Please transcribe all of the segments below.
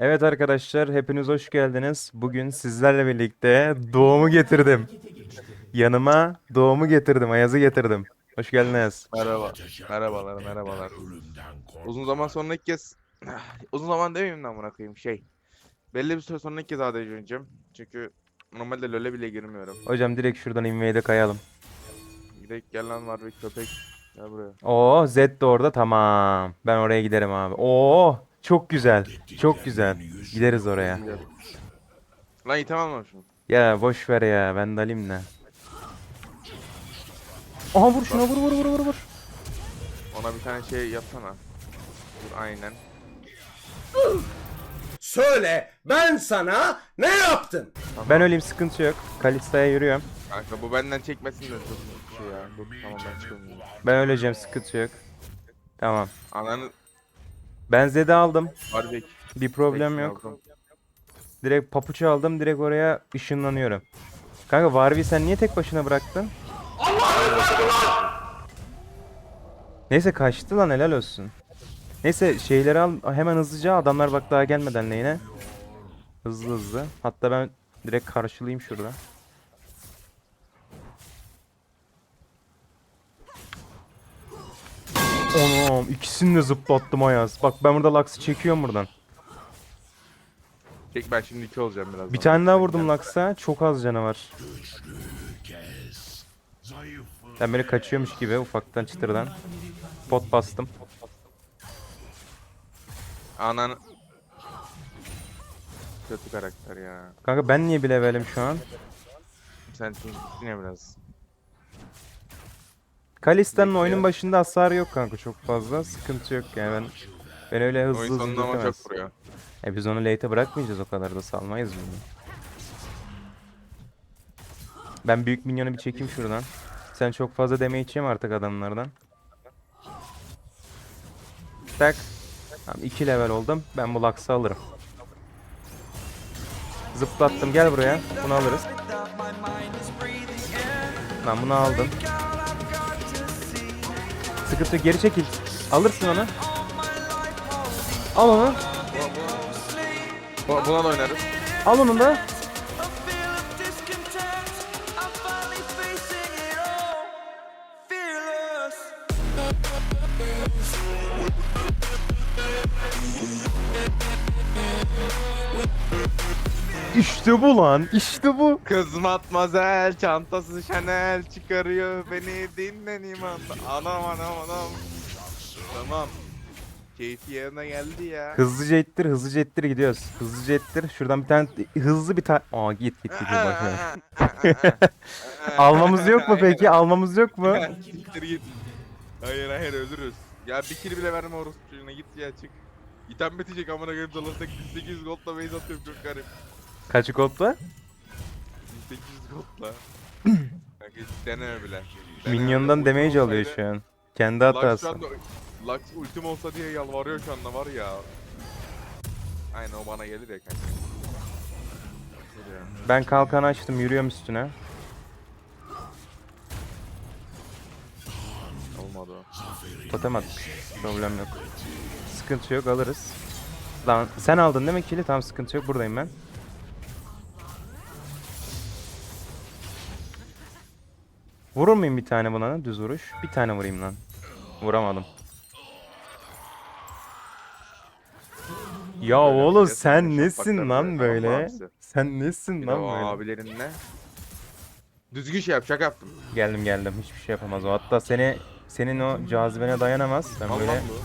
Evet arkadaşlar hepiniz hoş geldiniz. Bugün sizlerle birlikte doğumu getirdim. Yanıma doğumu getirdim, Ayaz'ı getirdim. Hoş geldiniz. Merhaba. Merhabalar, merhabalar. Uzun zaman sonra ilk kez uzun zaman demeyeyim de amına koyayım şey. Belli bir süre sonra ilk kez ADC oynayacağım. Çünkü normalde LoL'e bile girmiyorum. Hocam direkt şuradan invade'e kayalım. Gidelim gel lan var bir köpek. Gel buraya. Oo Zed de orada tamam. Ben oraya giderim abi. Oo çok güzel. Çok güzel. Gideriz oraya. Lan item almamışım. Ya boş ver ya ben de alayım ne. Aha vur şuna vur vur vur vur vur. Ona bir tane şey yapsana. Dur aynen. Söyle ben sana ne yaptım? Ben öleyim sıkıntı yok. Kalista'ya yürüyorum. Kanka bu benden çekmesin de dur şey ya. Dur tamam ben çıkıyorum. Ben öleceğim sıkıntı yok. Tamam. Ananı Ben Zed'i aldım. barbek. Bir problem yok. Direkt papucu aldım. Direkt oraya ışınlanıyorum. Kanka Varvi sen niye tek başına bıraktın? Neyse kaçtı lan helal olsun. Neyse şeyleri al hemen hızlıca adamlar bak daha gelmeden neyine. Hızlı hızlı. Hatta ben direkt karşılayayım şurada. Anam ikisini de zıplattım Ayaz. Bak ben burada Lux'ı çekiyorum buradan. Çek ben şimdi iki olacağım biraz. Bir tane daha vurdum Lux'a. Çok az canı var. Ben böyle kaçıyormuş gibi ufaktan çıtırdan. Pot bastım. Ananı. Kötü karakter ya. Kanka ben niye bir levelim şu an? Sen yine biraz. Kalista'nın oyunun başında hasar yok kanka çok fazla. Sıkıntı yok yani ben ben öyle hızlı Oyun hızlı sonunda ama dökemez. çok vuruyor. E biz onu late'e bırakmayacağız o kadar da salmayız bunu. Ben büyük minyonu bir çekeyim şuradan. Sen çok fazla damage yeme artık adamlardan. Tak. Tamam 2 level oldum. Ben bu Lux'ı alırım. Zıplattım gel buraya. Bunu alırız. Ben bunu aldım. Sıkıntı geri çekil. Alırsın onu. Al onu. Bu- Buna da oynarız. Al onu da. İşte bu lan. işte bu. Kız matmazel çantası Chanel çıkarıyor beni dinle nimanda. Anam anam anam. Tamam. Keyfi yerine geldi ya. Hızlıca ittir, hızlıca ittir gidiyoruz. Hızlıca ittir. Şuradan bir tane hızlı bir tane. Aa git git git bak. ya. Almamız yok mu peki? Almamız yok mu? Siktir git. Hayır hayır ölürüz. Ya bir kill bile verme orospu çocuğuna git ya çık. İtem bitecek amına koyayım dolarında 1800 goldla base atıyorum çok garip. Kaç kodla? 1800 goldla. Kanka hiç deneme bile. Deneme bile. Minyondan Ultim damage alıyor olsaydı- şu an. Kendi Lux şu hatası. anda Lux ultim olsa diye yalvarıyor şu anda var ya. Aynen o bana gelir ya kanka. Dur ya. Ben kalkanı açtım, yürüyorum üstüne. Olmadı o. Totem atmış. Problem yok. Sıkıntı yok, alırız. Lan sen aldın değil mi kili? Tamam sıkıntı yok, buradayım ben. Vurur muyum bir tane buna? Düz vuruş. Bir tane vurayım lan. Vuramadım. Ya Böyle oğlum sen nesin lan böyle? abisi. Sen nesin lan böyle? abilerinle. Düzgün şey yap şaka yaptım. Geldim geldim. Hiçbir şey yapamaz o. Hatta seni senin o cazibene dayanamaz. Ben böyle lan bu.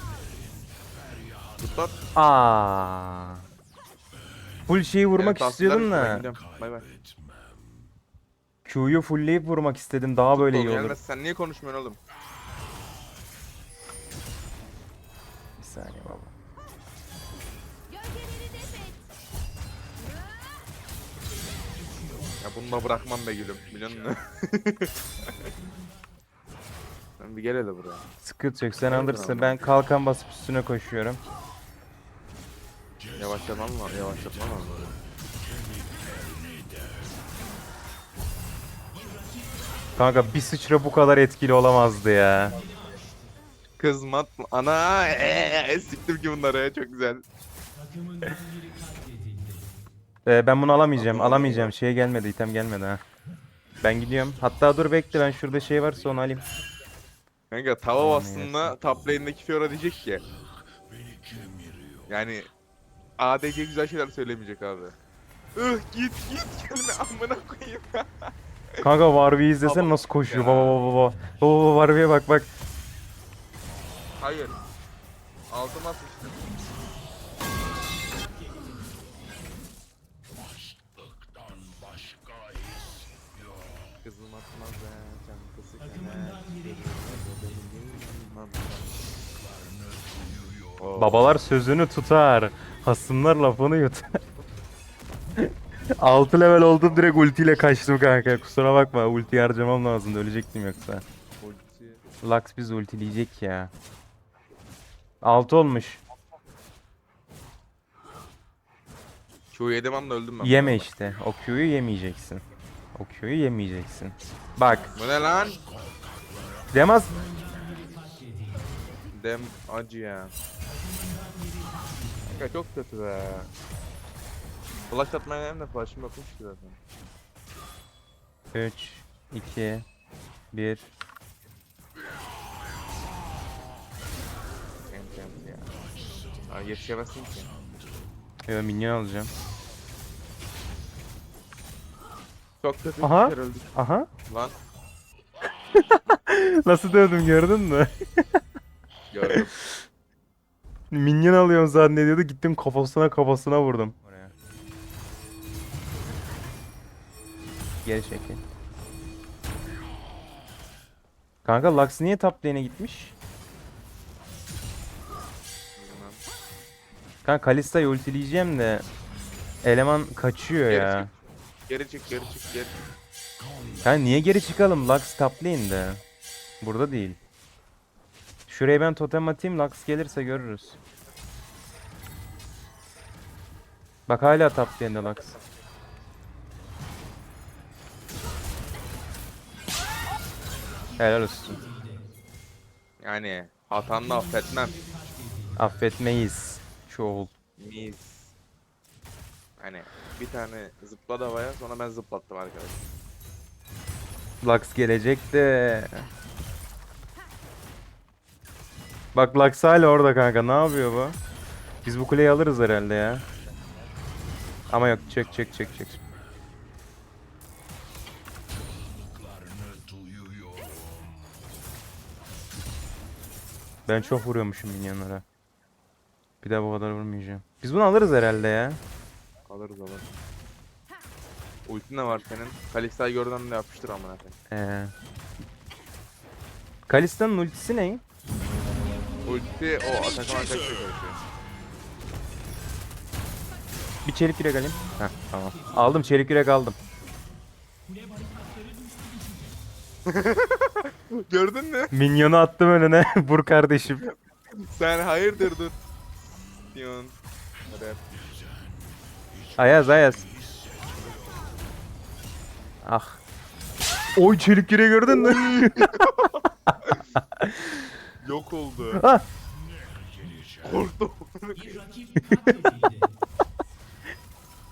Tut lan. Aa. Full şeyi vurmak Evet, istiyordum da. Bay bay. Q'yu fullleyip vurmak istedim. Daha böyle iyi olur. gelmez. Sen niye konuşmuyorsun oğlum? Bir saniye baba. Ya bunu da bırakmam be gülüm. Biliyor musun? Sen bir gel hele buraya. Sıkıntı yok. Sen alırsın. Ben kalkan basıp üstüne koşuyorum. Yavaşlamam var, yavaşlatmam var. Kanka bir sıçra bu kadar etkili olamazdı ya. Kızmat ana eee siktim ki bunları çok güzel. Ee, ben bunu alamayacağım. Alamayacağım. Şey gelmedi. item gelmedi ha. Ben gidiyorum. Hatta dur bekle ben şurada şey varsa onu alayım. Kanka tava bastığında top lane'deki Fiora diyecek ki. Yani ADC güzel şeyler söylemeyecek abi. Ih git git gelme amına koyayım. Kanka Warwick'i izlesene nasıl koşuyor. Baba baba baba. Baba baba bak bak. Hayır. Altıma sıçtım. Kızım atmaz be. Babalar sözünü tutar. Hasımlar lafını yutar. 6 level oldum direkt ultiyle kaçtım kanka. Kusura bakma ulti harcamam lazımdı ölecektim yoksa. Lux biz ultileyecek ya. 6 olmuş. Q yedim anda öldüm ben. Yeme işte. O Q'yu yemeyeceksin. O Q'yu yemeyeceksin. Bak. Bu ne lan? Demaz. Dem acı ya. Kanka çok kötü be. Flash atmaya hem de flash'ım yokmuş ki zaten. 3, 2, 1. Ent ent ya. Abi yetişemezsin ki. Yo minyon alacağım. Çok kötü Aha. bir öldük Aha. lan. Nasıl dövdüm gördün mü? Gördüm. Minyon alıyorum zannediyordu. Gittim kafasına kafasına vurdum. Geri çekil. Kanka Lux niye top lane'e gitmiş? Kanka Kalista'yı ultileyeceğim de eleman kaçıyor Geri ya. Geri çık geri çık geri. Kanka niye geri çıkalım? Lux top lane'de. Burada değil. Şuraya ben totem atayım. Lux gelirse görürüz. Bak hala top lane'de Lux. Helal olsun. Yani hatanı affetmem. Affetmeyiz. Çoğul. Mis. Hani bir tane zıpladı havaya sonra ben zıplattım arkadaş. Lux gelecek de. Bak Lux hala orada kanka. Ne yapıyor bu? Biz bu kuleyi alırız herhalde ya. Ama yok çek çek çek çek. Ben çok vuruyormuşum minyonlara. Bir daha bu kadar vurmayacağım. Biz bunu alırız herhalde ya. Alırız alırız. Ultin de var senin. Kalista'yı gördüğünde de yapıştır amına koyayım. Ee. Kalista'nın ultisi ne? Ulti o takım arkadaşla çalışıyor. Bir çelik yürek alayım. Heh tamam. Aldım çelik yürek aldım. Gördün mü? Minyonu attım önüne. Vur kardeşim. Sen hayırdır dur. Hadi yap. Ayaz Ayaz. Ah. Oy çelik yürek gördün mü? Yok oldu. ah. Korktum.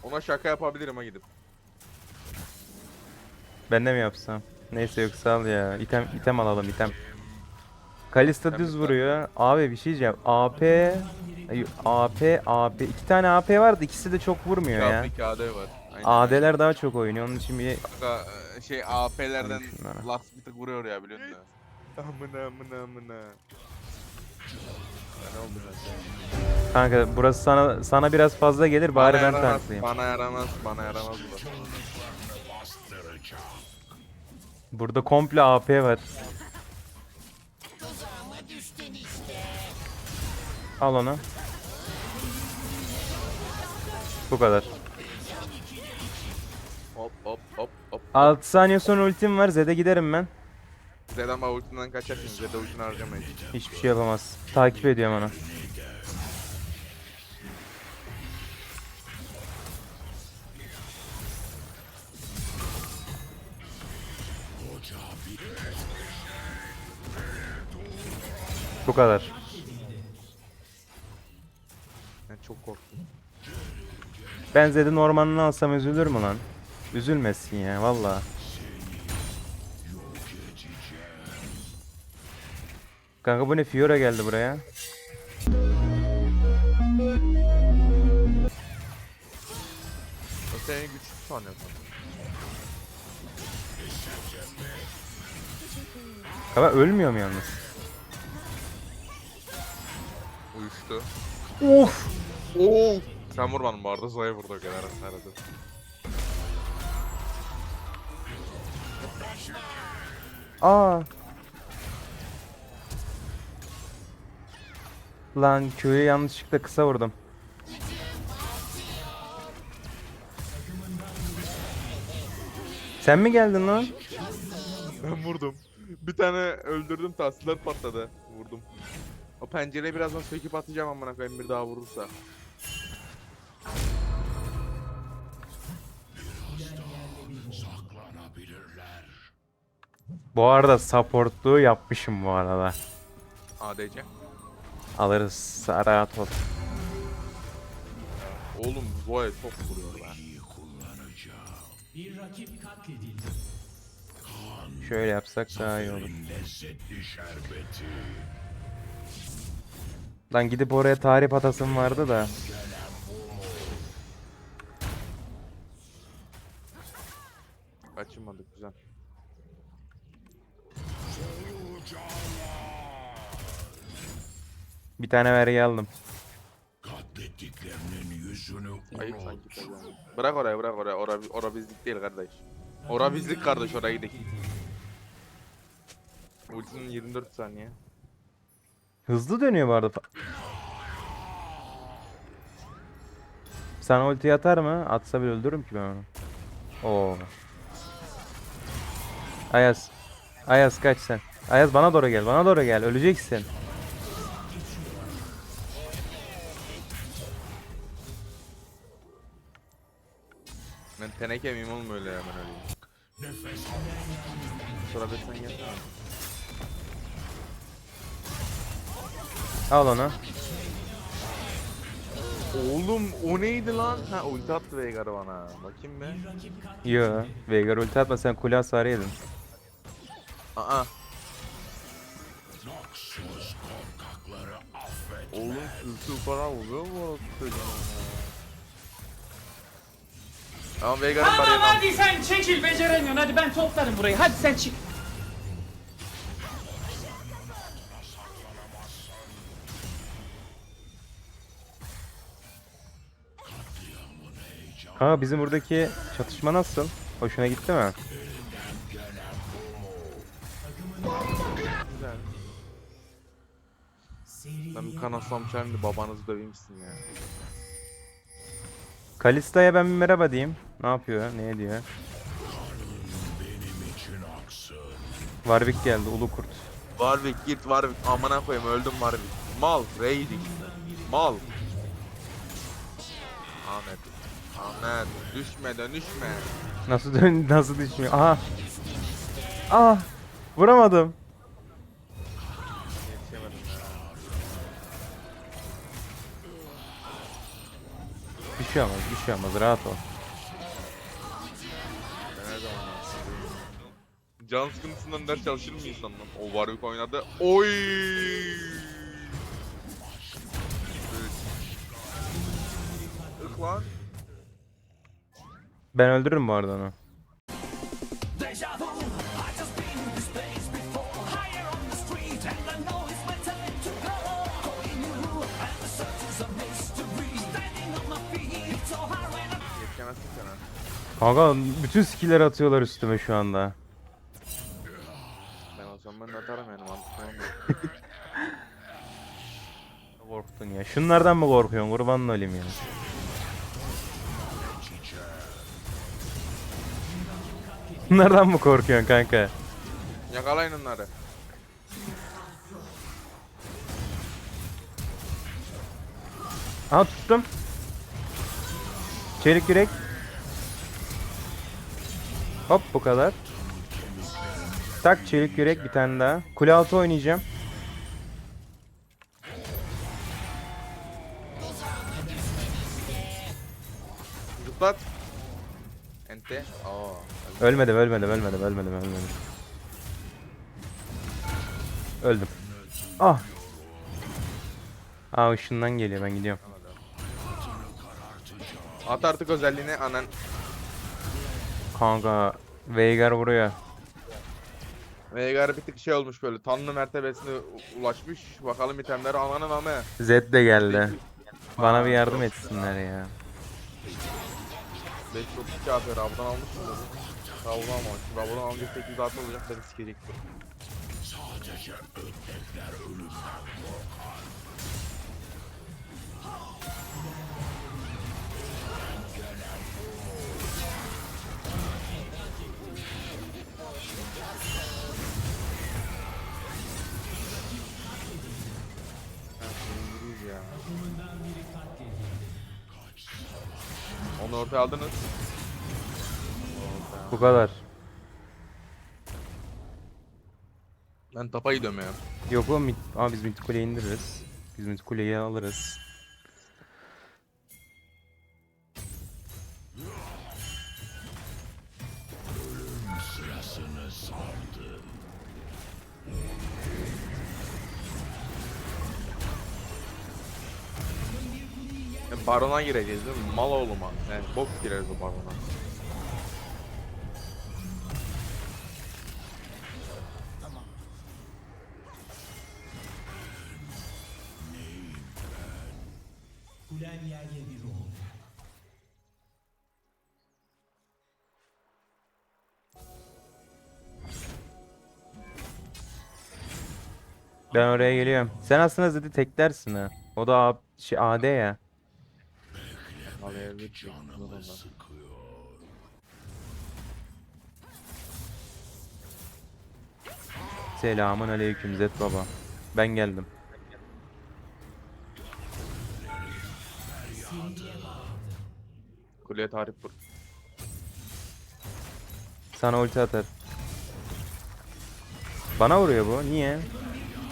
Ona şaka yapabilirim ha gidip. Ben de mi yapsam? Neyse yok sağ ol ya. İtem, item alalım item. Kalista düz vuruyor. Abi bir şey diyeceğim. AP Ay, AP AP iki tane AP vardı ikisi de çok vurmuyor ya. 2 AD var. Aynen. AD'ler daha çok oynuyor onun için bir Kanka e, şey AP'lerden şunları. Lux bir tık vuruyor ya biliyor musun? Amına amına amına. Ne oldu kanka burası sana sana biraz fazla gelir bari ben yaramaz, tanklayayım. Bana yaramaz, bana yaramaz bu. Burada komple AP var. Al onu. Bu kadar. Hop hop hop hop. 6 saniye sonra ultim var. Zed'e giderim ben. Zed'den bak ultinden kaçarsın. Zed'e ultini harcamayız. Hiçbir şey yapamaz. Takip ediyorum onu. Bu kadar. Ben çok korktum. Ben Zed'in ormanını alsam üzülür mü lan? Üzülmesin ya valla. Kanka bu ne Fiora geldi buraya. O senin güçlü sanıyorsun. Kanka ölmüyor mu yalnız? Uyuştu. Of! Oo. Sen vurmadın bu arada Zoya vurdu o kadar aradı. Aa! Lan Q'yu yanlışlıkla kısa vurdum. Sen mi geldin lan? Ben vurdum. Bir tane öldürdüm tahsiller patladı. Vurdum. O pencereyi birazdan söküp atacağım amına koyayım bir daha vurursa. Bu arada supportluğu yapmışım bu arada. ADC. Alırız rahat ol. Oğlum Zoya çok vuruyor lan. Şöyle yapsak daha iyi olur. Lan gidip oraya tarif atasım vardı da. Kaçınmadık güzel. Bir tane vergi aldım. Ayıp sanki tabii yani. Bırak oraya bırak oraya. Ora, ora bizlik değil kardeş. Ora bizlik kardeş oraya gidelim. Ultinin 24 saniye. Hızlı dönüyor bu arada. Sana ulti atar mı? Atsa bile öldürürüm ki ben onu. Oo. Ayaz. Ayaz kaç sen. Ayaz bana doğru gel. Bana doğru gel. Öleceksin. Ben teneke miyim oğlum öyle hemen. Sonra bir sen gel. Al onu. Oğlum o neydi lan? Ha ulti attı Veigar bana. Bakayım be. Yo. Veigar ulti atma sen kule hasarı yedin. Aa. Oğlum sülsü falan oluyor mu orası çocuğun? Ama Veigar'ın Tamam bariyerini hadi sen çekil beceremiyorsun hadi ben toplarım burayı hadi sen çık. Ha bizim buradaki çatışma nasıl? Hoşuna gitti mi? Güzel. Ben bir kan aslam şimdi babanızı döveyimsin ya. Kalista'ya ben bir merhaba diyeyim. Ne yapıyor? Ne ediyor? Warwick geldi. Ulu kurt. Warwick git Warwick amına koyayım öldüm Warwick. Mal Reydik. Mal. Ahmet. Ahmet düşme dönüşme. Nasıl dön nasıl düşmüyor? Aha. Ah! Vuramadım. Yetişemedim. Bir şey olmaz, bir şey olmaz. Rahat ol. Ben her zaman yapıyorum. Can sıkıntısından ders çalışır mı insan lan? O Warwick oynadı. Oy! Ih lan. Ben öldürürüm bu arada onu. Yetişemezsin. Kanka bütün skill'leri atıyorlar üstüme şu anda. Ben ben de atarım yani mantıklı. Korktun ya. Şunlardan mı korkuyorsun? Kurbanın olayım ya. Bunlardan mı korkuyorsun kanka? Yakalayın onları. Aha tuttum. Çelik yürek. Hop bu kadar. Tak çelik yürek bir tane daha. Kule altı oynayacağım. Zıplat. Ente. Aa. Ölmedim ölmedim ölmedim ölmedim ölmedim. Öldüm. Ah. Aa ışından geliyor ben gidiyorum. At artık özelliğini anan. Kanka Veigar vuruyor. Veigar bir tık şey olmuş böyle tanrı mertebesine ulaşmış. Bakalım itemleri ananın ama. Zed de geldi. Bana bir yardım etsinler ya. 532 AP Rab'dan almış mı dedi. Rab'dan almış. Rab'dan alınca 8 AP olacak beni sikecek. Ha, şimdi yürüyüz ya. Onu ortaya aldınız. Bu kadar. Ben tapa gidiyorum ya. Yok o mid... Aa biz mid kuleyi indiririz. Biz mid kuleyi alırız. Barona gireceğiz değil mi? Mal oğluma. Yani bok gireriz o barona. Ben oraya geliyorum. Sen aslında Zed'i teklersin ha. O da şey, AD ya. Al elbet canımı Selamun aleyküm Zed baba. Ben geldim. Kuleye tarif vur. Sana ulti atar. Bana vuruyor bu. Niye?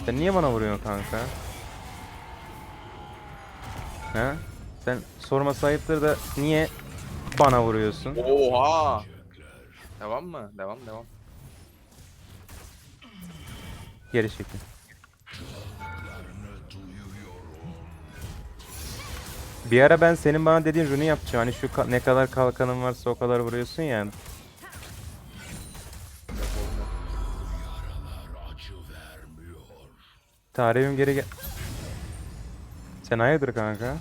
Sen niye bana vuruyorsun kanka? Ha? Sen sorma sahiptir da niye bana vuruyorsun? Oha! Devam mı? Devam devam. Geri çekil. Bir ara ben senin bana dediğin runu yapacağım. Hani şu ka- ne kadar kalkanın varsa o kadar vuruyorsun ya. Tarihim geri gel. Sen hayırdır kanka?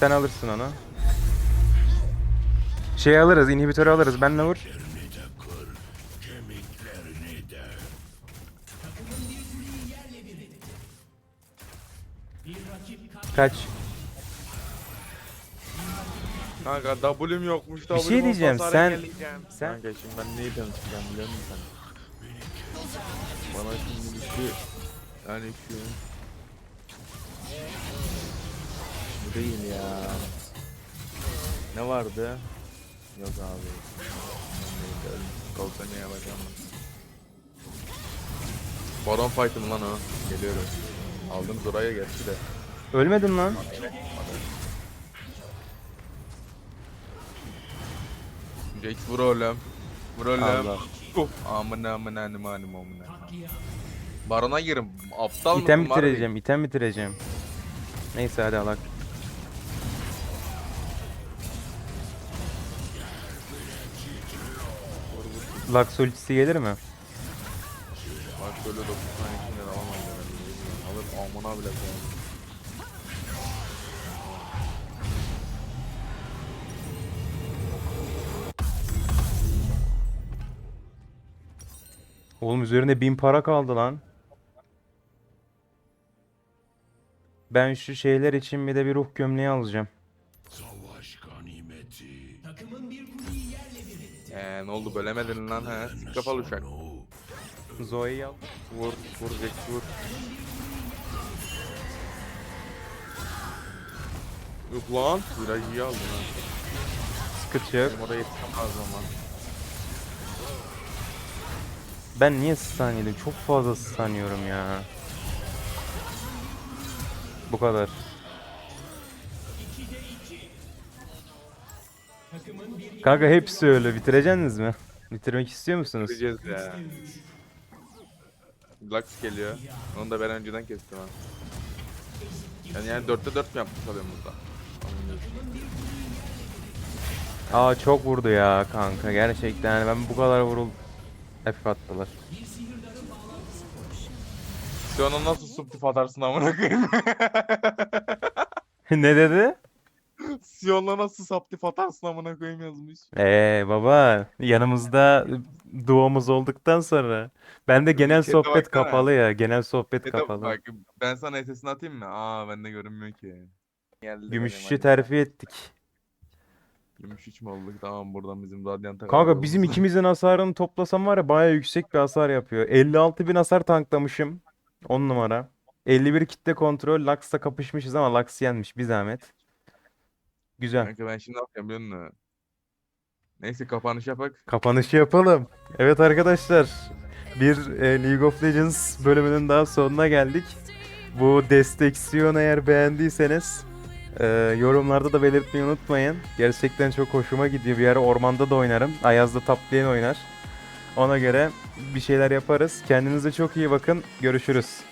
Sen alırsın onu. Şey alırız, inhibitörü alırız. Benle vur. Kaç. Kanka W'm yokmuş. Bir şey diyeceğim, sen- sen- Kanka şimdi ben neyi tanıtacağım biliyor musun sen? Bana şimdi bir şey... Yani şu... değil ya. Ne vardı? Yok abi. Kalkanı yapacağım. Baron fight'ım lan o. Geliyorum. Aldınız oraya geçti de. Ölmedin lan. Jax vur oğlum. Vur oğlum. Allah. Uh, amına amına amına amına amına. Barona girin. Aptal İtem mısın? var bitireceğim, item bitireceğim. Neyse hadi alak. Lux ultisi gelir mi? Bak şöyle 9 tane de alamayız herhalde. Alır amına bile koyalım. Oğlum üzerinde bin para kaldı lan. Ben şu şeyler için bir de bir ruh gömleği alacağım. Ne oldu bölemedin lan he? Kafalı uşak. Zoe'yi al. Vur, vur Jax vur. Yok lan, viraj iyi aldın ha. Sıkıntı yok. Benim oraya yetişmem lazım lan. Ben niye stun yedim? Çok fazla stun yiyorum ya. Bu kadar. Kanka hepsi öyle. Bitireceksiniz mi? Bitirmek istiyor musunuz? Göreceğiz ya. Lux geliyor. Onu da ben önceden kestim ha. Yani yani 4'te 4 mi yapmış oluyorum burada? Aa çok vurdu ya kanka. Gerçekten ben bu kadar vurul... F attılar. Sen ona nasıl subtif atarsın amına koyayım? ne dedi? Sion'la nasıl subtif atarsın amına koyayım yazmış. Ee baba yanımızda duomuz olduktan sonra ben de genel Chat'e sohbet baksana. kapalı ya. Genel sohbet Chat'e kapalı. bak ben sana SS'ini atayım mı? Aa bende görünmüyor ki. Geldi Gümüşçü terfi ettik. Gümüş 3 mü olduk? Tamam buradan bizim Radiant'a Kanka bizim ikimizin hasarını toplasam var ya baya yüksek bir hasar yapıyor. 56 bin hasar tanklamışım. 10 numara. 51 kitle kontrol. Lux'la kapışmışız ama Lux yenmiş bir zahmet. Güzel. Kanka ben şimdi ne yapacağım biliyor musun? Neyse kapanış yapak. Kapanışı yapalım. Evet arkadaşlar. Bir e, League of Legends bölümünün daha sonuna geldik. Bu desteksiyon eğer beğendiyseniz e, yorumlarda da belirtmeyi unutmayın. Gerçekten çok hoşuma gidiyor. Bir ara ormanda da oynarım. Ayaz'da top lane oynar. Ona göre bir şeyler yaparız. Kendinize çok iyi bakın. Görüşürüz.